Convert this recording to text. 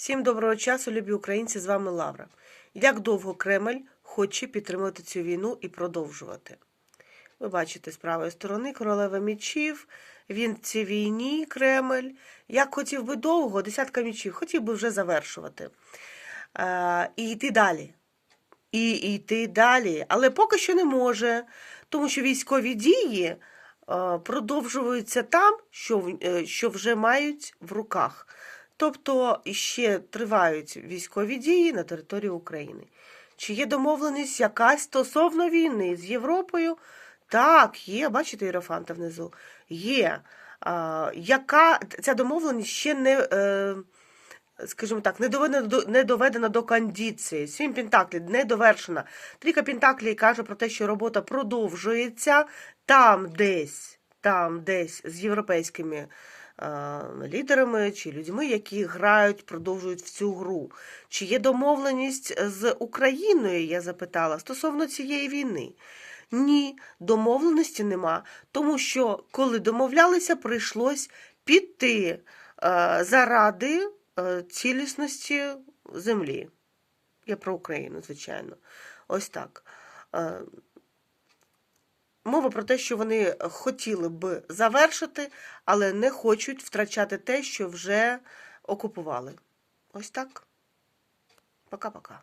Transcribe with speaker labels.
Speaker 1: Всім доброго часу, любі українці, з вами Лавра. Як довго Кремль хоче підтримувати цю війну і продовжувати? Ви бачите з правої сторони королева мічів, він в цій війні, Кремль. Як хотів би довго, десятка мічів, хотів би вже завершувати. Е, і йти далі. І йти далі. Але поки що не може, тому що військові дії продовжуються там, що, е, що вже мають в руках. Тобто ще тривають військові дії на території України. Чи є домовленість якась стосовно війни з Європою? Так, є, бачите, Єрофанта внизу. Є. А, яка ця домовленість ще не, е, скажімо так, не доведена до, не доведена до кондиції. Сім пентаклів не довершена. Трійка пентаклів каже про те, що робота продовжується там десь, там десь з європейськими лідерами чи людьми, які грають, продовжують в цю гру. Чи є домовленість з Україною, я запитала, стосовно цієї війни? Ні, домовленості нема, тому що коли домовлялися, прийшлось піти заради цілісності землі. Я про Україну, звичайно. Ось так. Мова про те, що вони хотіли б завершити, але не хочуть втрачати те, що вже окупували. Ось так. Пока-пока.